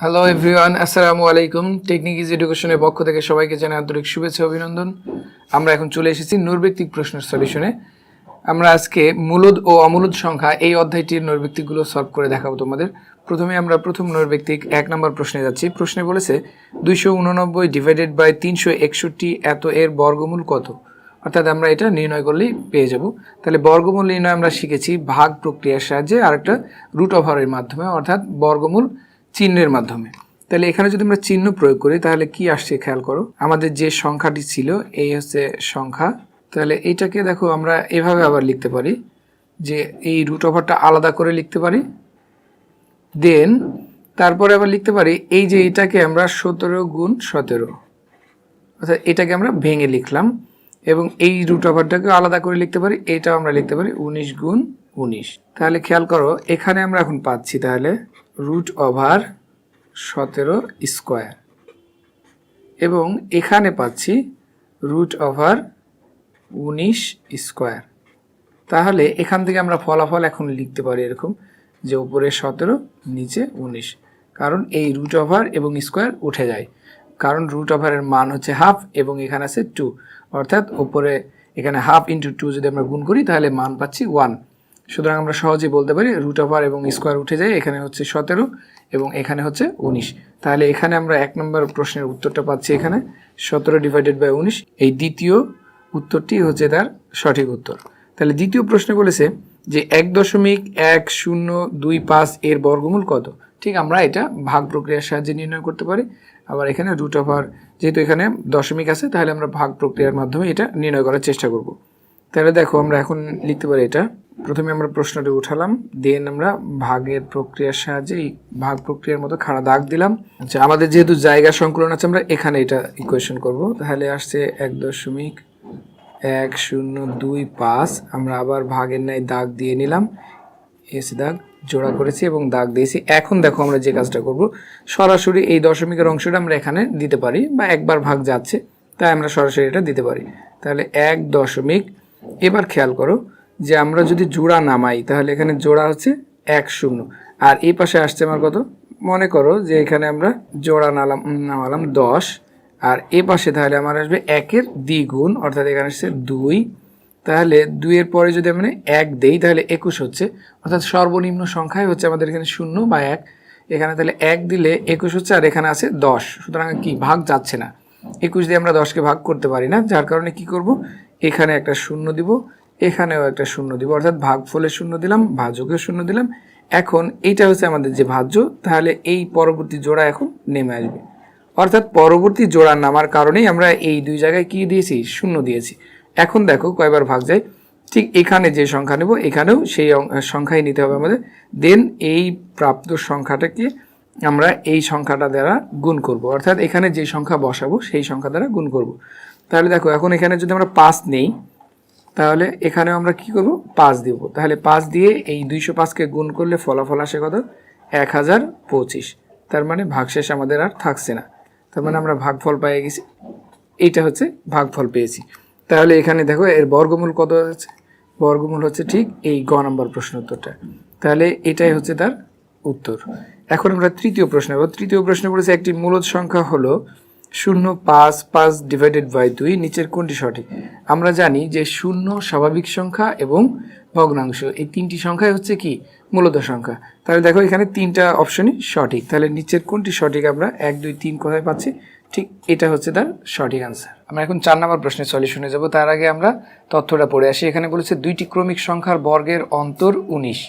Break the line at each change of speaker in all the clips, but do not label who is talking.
Hello everyone আসসালামু আলাইকুম technique is এডুকেশনের পক্ষ থেকে সবাইকে জানাই আন্তরিক শুভেচ্ছা অভিনন্দন। আমরা এখন চলে এসেছি নৈর্ব্যক্তিক প্রশ্নের সলিউশনে আমরা আজকে মূলদ ও অমূলদ সংখ্যা এই অধ্যায়টির নৈর্ব্যক্তিকগুলো সলভ করে দেখাবো তোমাদের। প্রথমে আমরা প্রথম নৈর্ব্যক্তিক এক নম্বর প্রশ্নে যাচ্ছি। প্রশ্নে বলেছে, দুইশো উননব্বই ডিভাইডেড বাই তিনশো একষট্টি এত এর বর্গমূল কত? অর্থাৎ আমরা এটা নির্ণয় করলেই পেয়ে যাব। তাহলে বর্গমূল নির্ণয় আমরা শিখেছি ভাগ প্রক্রিয়ার সাহায্যে আর একটা রুট ওভারের মাধ্যমে। অর্থাৎ বর্গমূল চিহ্নের মাধ্যমে। তাহলে এখানে যদি আমরা চিহ্ন প্রয়োগ করি, তাহলে কি আসছে খেয়াল করো? আমাদের যে সংখ্যাটি ছিল, এই হচ্ছে সংখ্যা। তাহলে এইটাকে দেখো, আমরা এভাবে আবার লিখতে পারি যে এই রুট ওভারটা আলাদা করে লিখতে পারি। দেন তারপরে আবার লিখতে পারি, এই যে এটাকে আমরা সতেরো গুণ সতেরো, অর্থাৎ এটাকে আমরা ভেঙে লিখলাম এবং এই রুট ওভারটাকে আলাদা করে লিখতে পারি, এটাও আমরা লিখতে পারি উনিশ গুণ উনিশ। তাহলে খেয়াল করো, এখানে আমরা এখন পাচ্ছি তাহলে রুট ওভার সতেরো স্কোয়ার এবং এখানে পাচ্ছি রুট ওভার উনিশ স্কোয়ার তাহলে এখান থেকে আমরা ফলাফল এখন লিখতে পারি এরকম যে উপরে সতেরো, নিচে উনিশ। কারণ এই রুট ওভার এবং স্কোয়ার উঠে যায়। কারণ রুট ওভারের মান হচ্ছে হাফ এবং এখানে আছে টু অর্থাৎ উপরে এখানে হাফ ইন্টু টু যদি আমরা গুণ করি, তাহলে মান পাচ্ছি ওয়ান সুতরাং আমরা সহজেই বলতে পারি রুট ওভার এবং স্কোয়ার উঠে যায় এখানে হচ্ছে সতেরো এবং এখানে হচ্ছে উনিশ। তাহলে এখানে আমরা এক নম্বর প্রশ্নের উত্তরটা পাচ্ছি এখানে, সতেরো ডিভাইডেড বাই উনিশ। এই দ্বিতীয় উত্তরটি হচ্ছে তার সঠিক উত্তর। তাহলে দ্বিতীয় প্রশ্নে বলেছে যে এক দশমিক এক শূন্য দুই পাঁচ এর বর্গমূল কত? ঠিক আমরা এটা ভাগ প্রক্রিয়ার সাহায্যে নির্ণয় করতে পারি। আবার এখানে রুট ওভার যেহেতু এখানে দশমিক আছে, তাহলে আমরা ভাগ প্রক্রিয়ার মাধ্যমে এটা নির্ণয় করার চেষ্টা করব। তাহলে দেখো আমরা এখন লিখতে পারি এটা। প্রথমে আমরা প্রশ্নটি উঠালাম দেন আমরা ভাগের প্রক্রিয়ার সাহায্যে এই ভাগ প্রক্রিয়ার মতো খাড়া দাগ দিলাম। আচ্ছা আমাদের যেহেতু জায়গা সংকুলন আছে, আমরা এখানে এটা ইকুয়েশন করব। তাহলে আসছে এক দশমিক এক শূন্য দুই পাঁচ। আমরা আবার ভাগের ন্যায় দাগ দিয়ে নিলাম, এসে দাগ জোড়া করেছি এবং দাগ দিয়েছি। এখন দেখো আমরা যে কাজটা করব, সরাসরি এই দশমিকের অংশটা আমরা এখানে দিতে পারি বা একবার ভাগ যাচ্ছে, তাই আমরা সরাসরি এটা দিতে পারি। তাহলে এক দশমিক এবার খেয়াল করো যে আমরা যদি জোড়া নামাই, তাহলে এখানে জোড়া হচ্ছে এক শূন্য। আর এই পাশে আসছে আমার কত? মনে করো যে এখানে আমরা জোড়া নালাম, নামালাম দশ। আর এ পাশে তাহলে আমার আসবে একের দ্বিগুণ, অর্থাৎ এখানে আসছে দুই। তাহলে দুইয়ের পরে যদি আমরা এক দেই, তাহলে একুশ হচ্ছে। অর্থাৎ সর্বনিম্ন সংখ্যাই হচ্ছে আমাদের এখানে শূন্য বা এক। এখানে তাহলে এক দিলে একুশ হচ্ছে আর এখানে আছে দশ। সুতরাং কি, ভাগ যাচ্ছে না। একুশ দিয়ে আমরা দশকে ভাগ করতে পারি না, যার কারণে কি করব? এখানে একটা শূন্য দিব, এখানেও একটা শূন্য দিব। অর্থাৎ ভাগ ফলে শূন্য দিলাম ভাজকেও শূন্য দিলাম। এখন এইটা হচ্ছে আমাদের যে ভাজ্য, তাহলে এই পরবর্তী জোড়া এখন নেমে আসবে। অর্থাৎ পরবর্তী জোড়া নামার কারণেই আমরা এই দুই জায়গায় কি দিয়েছি? শূন্য দিয়েছি। এখন দেখো কয়বার ভাগ যায়। ঠিক এখানে যে সংখ্যা নেব, এখানেও সেই সংখ্যাই নিতে হবে আমাদের। দেন এই প্রাপ্ত সংখ্যাটাকে আমরা এই সংখ্যাটা দ্বারা গুণ করব। অর্থাৎ এখানে যে সংখ্যা বসাবো, সেই সংখ্যা দ্বারা গুণ করব। তাহলে দেখো, এখন এখানে যদি আমরা পাঁচ নেই, তাহলে এখানে আমরা কি করব? পাঁচ দিব। তাহলে পাঁচ দিয়ে এই দুইশো পাঁচকে গুণ করলে ফলাফল আসে কত? এক হাজার পঁচিশ। তার মানে ভাগশেষ আমাদের আর থাকছে না। তার মানে আমরা ভাগফল পেয়ে গেছি। এইটা হচ্ছে ভাগফল পেয়েছি। তাহলে এখানে দেখো, এর বর্গমূল কত হচ্ছে? বর্গমূল হচ্ছে ঠিক এই গ নম্বর প্রশ্ন উত্তরটা। তাহলে এটাই হচ্ছে তার উত্তর। এখন আমরা তৃতীয় প্রশ্ন তৃতীয় প্রশ্ন বলেছে একটি মূলদ সংখ্যা হলো শূন্য পাঁচ পাঁচ ডিভাইডেড বাই দুই নিচের কোনটি সঠিক? আমরা জানি যে শূন্য স্বাভাবিক সংখ্যা এবং ভগ্নাংশ। এই তিনটি সংখ্যাই হচ্ছে কি? মূলত সংখ্যা। তাহলে দেখো এখানে তিনটা অপশনই সঠিক। তাহলে নিচের কোনটি সঠিক আমরা এক, দুই, তিন কোথায় পাচ্ছি? ঠিক এটা হচ্ছে তার সঠিক আনসার আমরা এখন চার নম্বর প্রশ্নের সলিউশনে যাব। তার আগে আমরা তথ্যটা পড়ে আসি। এখানে বলেছে দুইটি ক্রমিক সংখ্যার বর্গের অন্তর উনিশ।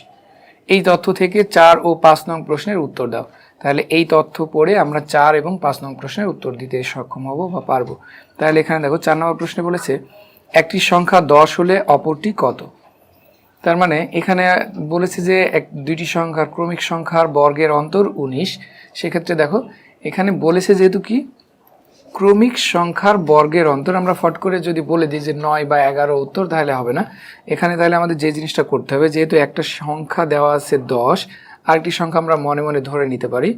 এই তথ্য থেকে চার ও পাঁচ নং প্রশ্নের উত্তর দাও। তাহলে এই তথ্য পড়ে আমরা চার এবং পাঁচ নং প্রশ্নের উত্তর দিতে সক্ষম হব বা পারব। তাহলে এখানে দেখো চার নম্বর প্রশ্নে বলেছে, একটি সংখ্যা দশ হলে অপরটি কত? তার মানে এখানে বলেছে যে এক, দুইটি সংখ্যার ক্রমিক সংখ্যার বর্গের অন্তর উনিশ। সেক্ষেত্রে দেখো, এখানে বলেছে যেহেতু কি? ক্রমিক সংখ্যার বর্গের অন্তর। আমরা ফট করে যদি বলে দিই যে নয় বা এগারো উত্তর, তাহলে হবে না। এখানে তাহলে আমাদের যে জিনিসটা করতে হবে, যেহেতু একটা সংখ্যা দেওয়া আছে দশ আরেকটি সংখ্যা আমরা মনে মনে ধরে নিতে পারি।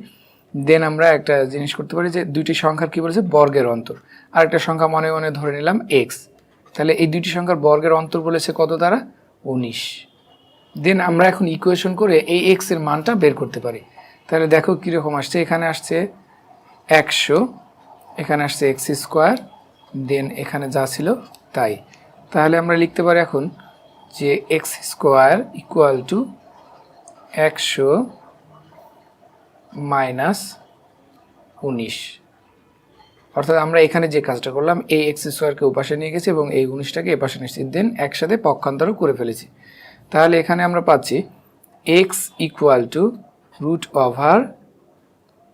দেন আমরা একটা জিনিস করতে পারি যে দুইটি সংখ্যার কি বলেছে? বর্গের অন্তর। আরেকটা সংখ্যা মনে মনে ধরে নিলাম এক্স তাহলে এই দুইটি সংখ্যার বর্গের অন্তর বলেছে কত তারা? উনিশ। দেন আমরা এখন ইকুয়েশন করে এই এক্সের মানটা বের করতে পারি। তাহলে দেখো কীরকম আসছে। এখানে আসছে একশো, এখানে আসছে এক্স স্কোয়ার দেন এখানে যা ছিল তাই। তাহলে আমরা লিখতে পারি এখন যে এক্স স্কোয়ার ইকুয়াল টু একশো মাইনাস উনিশ। অর্থাৎ আমরা এখানে যে কাজটা করলাম, এই এক্স স্কোয়ারকে উপাসে নিয়ে গেছি এবং এই উনিশটাকে এপাশে নিয়েছি দেন, একসাথে পক্ষান্তরও করে ফেলেছি। তাহলে এখানে আমরা পাচ্ছি x equal to root over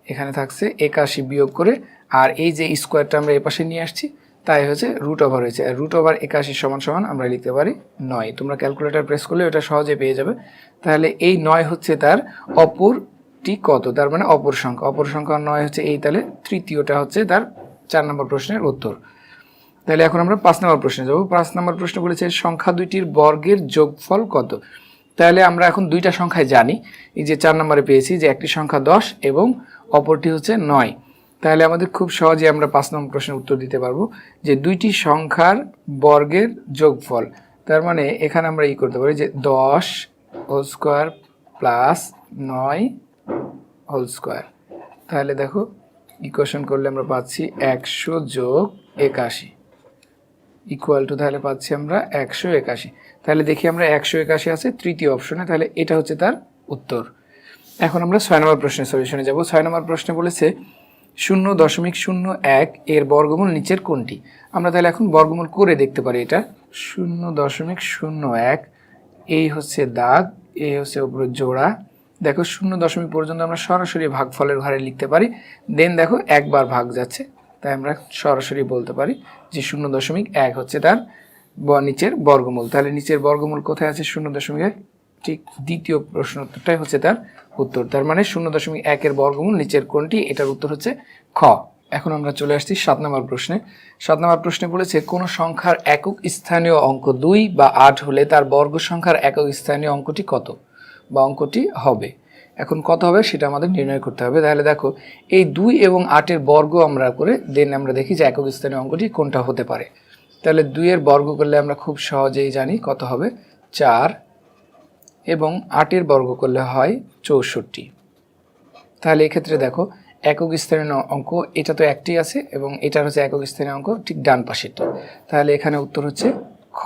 এখানে থাকছে একাশি বিয়োগ করে, আর এই যে স্কোয়ারটা আমরা এপাশে নিয়ে আসছি তাই হচ্ছে রুট ওভার হয়েছে। আর রুট ওভার একাশি সমান সমান আমরা লিখতে পারি নয়। তোমরা ক্যালকুলেটার প্রেস করলে ওটা সহজে পেয়ে যাবে। তাহলে এই নয় হচ্ছে তার অপরটি কত? তার মানে অপর সংখ্যা। অপর সংখ্যা নয় হচ্ছে এই, তাহলে তৃতীয়টা হচ্ছে তার চার নম্বর প্রশ্নের উত্তর। তাহলে এখন আমরা পাঁচ নম্বর প্রশ্নে যাব। পাঁচ নম্বর প্রশ্ন বলেছে, সংখ্যা দুইটির বর্গের যোগফল কত? তাহলে আমরা এখন দুইটা সংখ্যায় জানি। এই যে চার নম্বরে পেয়েছি যে একটি সংখ্যা দশ এবং অপরটি হচ্ছে নয়। তাহলে আমাদের খুব সহজে আমরা পাঁচ নম্বর প্রশ্নের উত্তর দিতে পারব যে দুইটি সংখ্যার বর্গের যোগফল, তার মানে এখানে আমরা ই করতে পারি যে দশ হোল স্কোয়ার প্লাস নয় হোল স্কোয়ার। তাহলে দেখো ইকুয়েশন করলে আমরা পাচ্ছি একশো যোগ একাশি। ইকুয়াল টু তাহলে পাচ্ছি আমরা একশো একাশি। তাহলে দেখি আমরা একশো একাশি আছে, তৃতীয় অপশনে তাহলে এটা হচ্ছে তার উত্তর। এখন আমরা ছয় নম্বর প্রশ্নের সলিউশনে যাব। ছয় নম্বর প্রশ্নে বলেছে শূন্য দশমিক শূন্য এক এর বর্গমূল নিচের কোনটি? আমরা তাহলে এখন বর্গমূল করে দেখতে পারি এটা। শূন্য দশমিক শূন্য এক, এই হচ্ছে দাগ, এই হচ্ছে উপরে জোড়া। দেখো শূন্য দশমিক পর্যন্ত আমরা সরাসরি ভাগফলের ঘরে লিখতে পারি। দেন দেখো একবার ভাগ যাচ্ছে, তাই আমরা সরাসরি বলতে পারি যে শূন্য দশমিক এক হচ্ছে তার নিচের বর্গমূল। তাহলে নিচের বর্গমূল কোথায় আছে? শূন্য দশমিক এক। ঠিক দ্বিতীয় প্রশ্ন উত্তরটাই হচ্ছে তার উত্তর। তার মানে শূন্য দশমিক একের বর্গমূল নিচের কোনটি এটার উত্তর হচ্ছে খ। এখন আমরা চলে আসছি সাত নম্বর প্রশ্নে। সাত নম্বর প্রশ্নে বলেছে, কোনো সংখ্যার একক স্থানীয় অঙ্ক দুই বা আট হলে তার বর্গ সংখ্যার একক স্থানীয় অঙ্কটি কত? বা অঙ্কটি হবে। এখন কত হবে সেটা আমাদের নির্ণয় করতে হবে। তাহলে দেখো, এই দুই এবং আটের বর্গ আমরা করে দেন আমরা দেখি যে একক স্থানীয় অঙ্কটি কোনটা হতে পারে। তাহলে দুইয়ের বর্গ করলে আমরা খুব সহজেই জানি কত হবে। চার এবং আটের বর্গ করলে হয় চৌষট্টি। তাহলে এক্ষেত্রে দেখো, একক স্থানীয় অঙ্ক, এটা তো একটি আছে এবং এটা হচ্ছে একক স্থানীয় অঙ্ক ঠিক ডান পাশেরটা। তাহলে এখানে উত্তর হচ্ছে খ।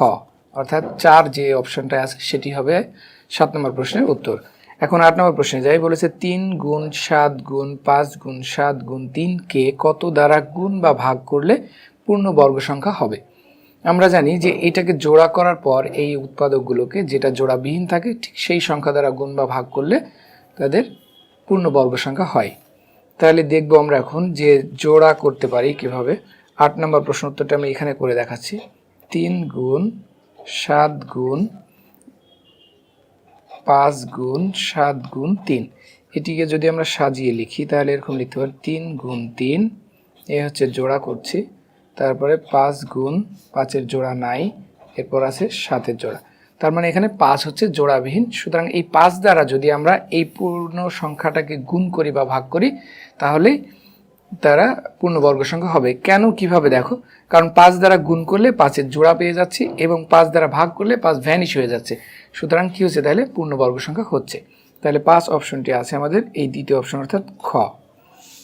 অর্থাৎ চার যে অপশনটা আছে, সেটি হবে সাত নম্বর প্রশ্নের উত্তর। এখন আট নম্বর প্রশ্নে যাই, বলেছে তিন গুণ সাত গুণ পাঁচ গুণ সাত গুণ তিনকে কত দ্বারা গুণ বা ভাগ করলে পূর্ণ বর্গ সংখ্যা হবে? আমরা জানি যে এটাকে জোড়া করার পর এই উৎপাদকগুলোকে যেটা জোড়াবিহীন থাকে, ঠিক সেই সংখ্যা দ্বারা গুণ বা ভাগ করলে তাদের পূর্ণ বর্গ সংখ্যা হয়। তাহলে দেখব আমরা এখন যে জোড়া করতে পারি কীভাবে। আট নম্বর প্রশ্ন উত্তরটা আমি এখানে করে দেখাচ্ছি। তিন গুণ সাত গুণ পাঁচ গুণ সাত গুণ তিন। এটিকে যদি আমরা সাজিয়ে লিখি, তাহলে এরকম লিখতে পারি। তিন গুণ তিন, এ হচ্ছে জোড়া করছি। তারপরে পাঁচ গুণ পাঁচের জোড়া নাই, এরপর আছে সাতের জোড়া। তার মানে এখানে পাঁচ হচ্ছে জোড়াবিহীন। সুতরাং এই পাঁচ দ্বারা যদি আমরা এই পূর্ণ সংখ্যাটাকে গুণ করি বা ভাগ করি, তাহলে তারা পূর্ণবর্গ সংখ্যা হবে। কেন, কীভাবে, দেখো? কারণ পাঁচ দ্বারা গুণ করলে পাঁচের জোড়া পেয়ে যাচ্ছি এবং পাঁচ দ্বারা ভাগ করলে পাঁচ ভ্যানিশ হয়ে যাচ্ছে। সুতরাং কী হচ্ছে তাহলে? পূর্ণবর্গ সংখ্যা হচ্ছে। তাহলে পাঁচ অপশনটি আছে আমাদের, এই দ্বিতীয় অপশন অর্থাৎ খ।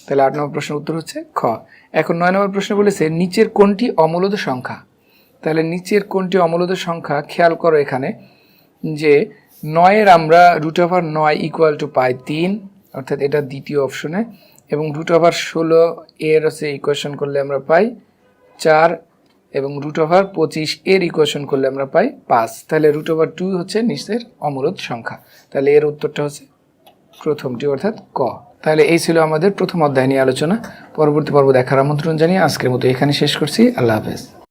তাহলে আট নম্বর প্রশ্নের উত্তর হচ্ছে খ। এখন নয় নম্বর প্রশ্ন বলেছে, নিচের কোনটি অমূলদ সংখ্যা? তাহলে নিচের কোনটি অমূলদ সংখ্যা, খেয়াল করো এখানে, যে নয়ের আমরা রুট ওভার নয় ইকুয়াল টু পাই তিন, অর্থাৎ এটা দ্বিতীয় অপশনে এবং রুট ওভার ষোলো এর হচ্ছে ইকুয়েশন করলে আমরা পাই চার, এবং রুট ওভার পঁচিশ এর ইকুয়েশন করলে আমরা পাই পাঁচ। তাহলে রুট ওভার টু হচ্ছে নিচের অমূলদ সংখ্যা। তাহলে এর উত্তরটা হচ্ছে প্রথমটি, অর্থাৎ ক। তাহলে এই ছিল আমাদের প্রথম অধ্যায় নিয়ে আলোচনা। পরবর্তী পর্ব দেখার আমন্ত্রণ জানিয়ে আজকের মতো এখানে শেষ করছি। আল্লাহ হাফেজ।